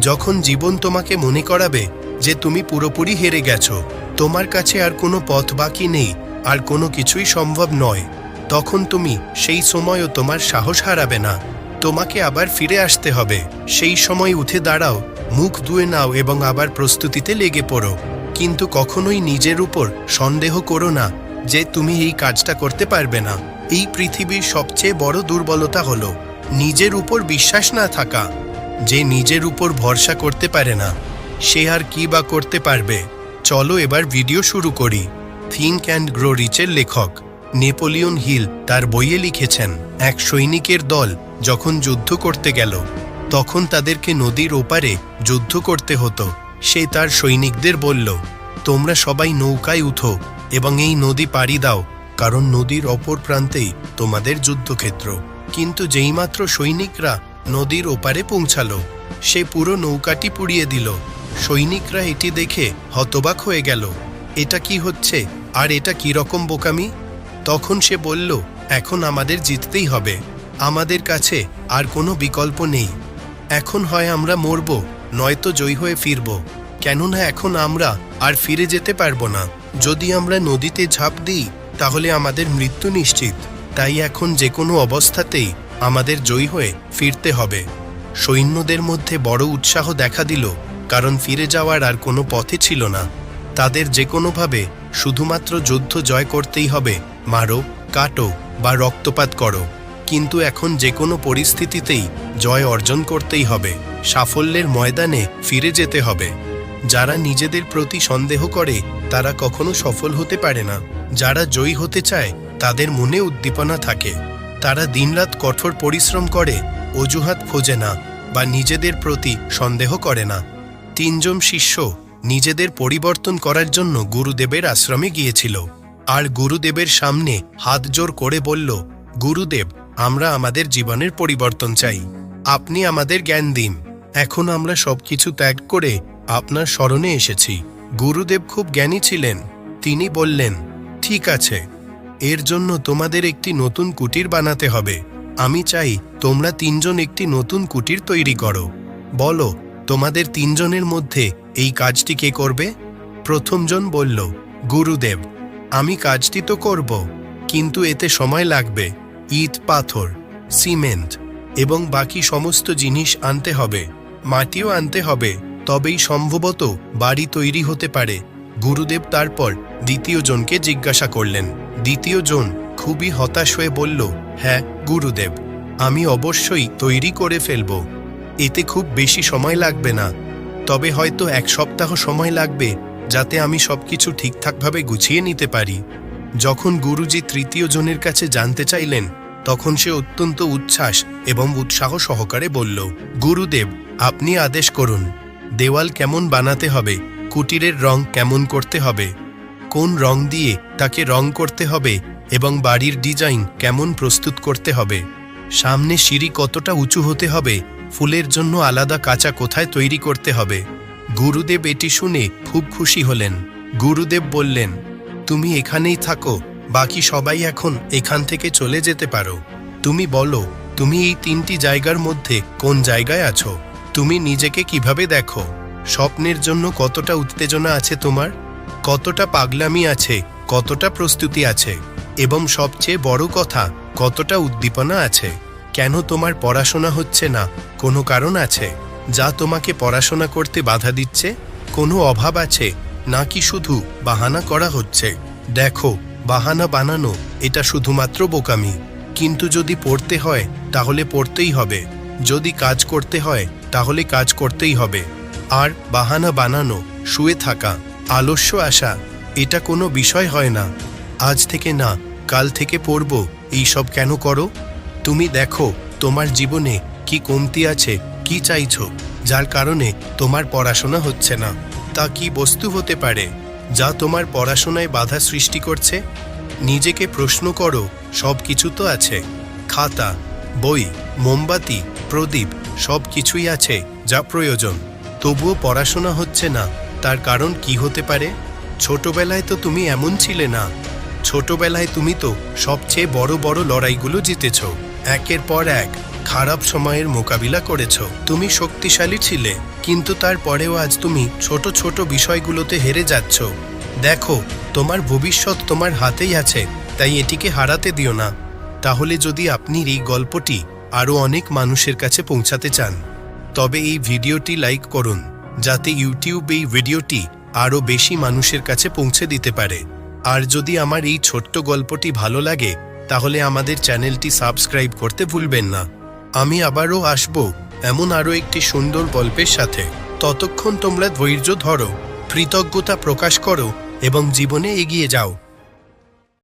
যখন জীবন তোমাকে মনে করাবে যে তুমি পুরোপুরি হেরে গেছো, তোমার কাছে আর কোনো পথ বাকি নেই, আর কোনো কিছুই সম্ভব নয়, তখন তুমি সেই সময়ও তোমার সাহস হারাবে না। তোমাকে আবার ফিরে আসতে হবে। সেই সময় উঠে দাঁড়াও, মুখ ধুয়ে নাও এবং আবার প্রস্তুতিতে লেগে পড়ো। কিন্তু কখনোই নিজের উপর সন্দেহ করো না যে তুমি এই কাজটা করতে পারবে না। এই পৃথিবীর সবচেয়ে বড় দুর্বলতা হলো, নিজের উপর বিশ্বাস না থাকা। যে নিজের উপর ভরসা করতে পারে না, সে আর কি বা করতে পারবে? চলো এবার ভিডিও শুরু করি। থিঙ্ক অ্যান্ড গ্রো রিচের লেখক নেপোলিয়ন হিল তার বইয়ে লিখেছেন, এক সৈনিকের দল যখন যুদ্ধ করতে গেল, তখন তাদেরকে নদীর ওপারে যুদ্ধ করতে হতো। সে তার সৈনিকদের বলল, তোমরা সবাই নৌকায় উঠো এবং এই নদী পাড়ি দাও, কারণ নদীর অপর প্রান্তেই তোমাদের যুদ্ধক্ষেত্র। কিন্তু যেইমাত্র সৈনিকরা নদীর ওপারে পৌঁছালো। সে পুরো নৌকাটি পুড়িয়ে দিল। সৈনিকরা এটি দেখে হতবাক হয়ে গেল। এটা কি হচ্ছে? আর এটা কি রকম বোকামি? তখন সে বলল, এখন আমাদের জিততেই হবে। আমাদের কাছে আর কোনো বিকল্প নেই। এখন হয় আমরা মরব, নয়তো জয়ী হয়ে ফিরব। কেননা এখন আমরা আর ফিরে যেতে পারব না। যদি আমরা নদীতে ঝাঁপ দিই, তাহলে আমাদের মৃত্যু নিশ্চিত। তাই এখন যে কোনো অবস্থাতেই আমাদের জয়ী হয়ে ফিরতে হবে। সৈন্যদের মধ্যে বড় উৎসাহ দেখা দিল, কারণ ফিরে যাওয়ার আর কোনো পথে ছিল না। তাদের যে কোনোভাবে শুধুমাত্র যুদ্ধ জয় করতেই হবে, মারো, কাটো বা রক্তপাত করো। কিন্তু এখন যে কোনো পরিস্থিতিতেই জয় অর্জন করতেই হবে, সাফল্যের ময়দানে ফিরে যেতে হবে। যারা নিজেদের প্রতি সন্দেহ করে, তারা কখনো সফল হতে পারে না। যারা জয়ী হতে চায়, তাদের মনে উদ্দীপনা থাকে। তারা দিনরাত কঠোর পরিশ্রম করে, অজুহাত খোঁজে না বা নিজেদের প্রতি সন্দেহ করে না। তিনজন শিষ্য নিজেদের পরিবর্তন করার জন্য গুরুদেবের আশ্রমে গিয়েছিল। আর গুরুদেবের সামনে হাত জোর করে বলল, গুরুদেব, আমরা আমাদের জীবনের পরিবর্তন চাই। আপনি আমাদের জ্ঞান দিন। এখন আমরা সবকিছু ত্যাগ করে আপনার স্মরণে এসেছি। গুরুদেব খুব জ্ঞানী ছিলেন। তিনি বললেন, ঠিক আছে। এর জন্য তোমাদের একটি নতুন কুটির বানাতে হবে। আমি চাই তোমরা তিনজন একটি নতুন কুটির তৈরি করো। বলো, তোমাদের তিনজনের মধ্যে এই কাজটি কে করবে? প্রথমজন বলল, গুরুদেব, আমি কাজটি তো করব, কিন্তু এতে সময় লাগবে। ইট, পাথর, সিমেন্ট এবং বাকি সমস্ত জিনিস আনতে হবে। মাটিও আনতে হবে, তবেই সম্ভবত বাড়ি তৈরি হতে পারে। গুরুদেব তারপর দ্বিতীয় জনকে জিজ্ঞাসা করলেন, দ্বিতীয় জন খুবই হতাশ হয়ে বলল হ্যাঁ গুরুদেব, আমি অবশ্যই তৈরি করে ফেলব। এতে খুব বেশি সময় লাগবে না। তবে হয়তো এক সপ্তাহ সময় লাগবে যাতে আমি সবকিছু ঠিকঠাকভাবে গুছিয়ে নিতে পারি। যখন গুরুজি তৃতীয় জনের কাছে জানতে চাইলেন, তখন সে অত্যন্ত উচ্ছ্বাস এবং উৎসাহ সহকারে বলল, গুরুদেব, আপনি আদেশ করুন। দেওয়াল কেমন বানাতে হবে কুটিরের রং কেমন করতে হবে? কোন রং দিয়ে তাকে রং করতে হবে? এবং বাড়ির ডিজাইন কেমন প্রস্তুত করতে হবে? সামনে সিঁড়ি কতটা উঁচু হতে হবে? ফুলের জন্য আলাদা কাঁচা কোথায় তৈরি করতে হবে? গুরুদেব এটি শুনে খুব খুশি হলেন। গুরুদেব বললেন, তুমি এখানেই থাকো, বাকি সবাই এখন এখান থেকে চলে যেতে পারো। তুমি বলো, তুমি এই তিনটি জায়গার মধ্যে কোন জায়গায় আছো? তুমি নিজেকে কীভাবে দেখো? স্বপ্নের জন্য কতটা উত্তেজনা আছে তোমার? কতটা পাগলামি আছে? কতটা প্রস্তুতি আছে? এবং সবচেয়ে বড় কথা, কতটা উদ্দীপনা আছে? কেন তোমার পড়াশোনা হচ্ছে না? কোনো কারণ আছে? যা তোমাকে পড়াশোনা করতে বাধা দিচ্ছে? কোনো অভাব আছে? নাকি শুধু বাহানা করা হচ্ছে? দেখো, বাহানা বানানো, এটা শুধুমাত্র বোকামি। কিন্তু যদি পড়তে হয়, তাহলে পড়তেই হবে। যদি কাজ করতে হয়, তাহলে কাজ করতেই হবে। আর বাহানা বানানো, শুয়ে থাকা, আলস্য আসা, এটা কোনো বিষয় হয় না। আজ থেকে না, কাল থেকে পড়ব এইসব কেন করো? তুমি দেখো, তোমার জীবনে কি কমতি আছে, কি চাইছ, যার কারণে তোমার পড়াশোনা হচ্ছে না। তা কি বস্তু হতে পারে, যা তোমার পড়াশোনায় বাধা সৃষ্টি করছে? নিজেকে প্রশ্ন করো, সব কিছু তো আছে। খাতা, বই, মোমবাতি, প্রদীপ, সব কিছুই আছে, যা প্রয়োজন। তবুও পড়াশোনা হচ্ছে না, তার কারণ কি হতে পারে? ছোটবেলায় তো তুমি এমন ছিলে না। ছোটবেলায় তুমি তো সবচেয়ে বড় বড় লড়াইগুলো জিতেছ। একের পর এক খারাপ সময়ের মোকাবিলা করেছ। তুমি শক্তিশালী ছিলে, কিন্তু তারপরেও আজ তুমি ছোট ছোট বিষয়গুলোতে হেরে যাচ্ছ। দেখো, তোমার ভবিষ্যৎ তোমার হাতেই আছে, তাই এটিকে হারাতে দিও না। তাহলে যদি আপনি এই গল্পটি আরও অনেক মানুষের কাছে পৌঁছাতে চান। তবে এই ভিডিওটি লাইক করুন, যাতে ইউটিউব এই ভিডিওটি আরও বেশি মানুষের কাছে পৌঁছে দিতে পারে। আর যদি আমার এই ছোট্ট গল্পটি ভালো লাগে, তাহলে আমাদের চ্যানেলটি সাবস্ক্রাইব করতে ভুলবেন না। আমি আবারও আসব এমন আরও একটি সুন্দর গল্পের সাথে। ততক্ষণ তোমরা ধৈর্য ধরো, কৃতজ্ঞতা প্রকাশ করো এবং জীবনে এগিয়ে যাও।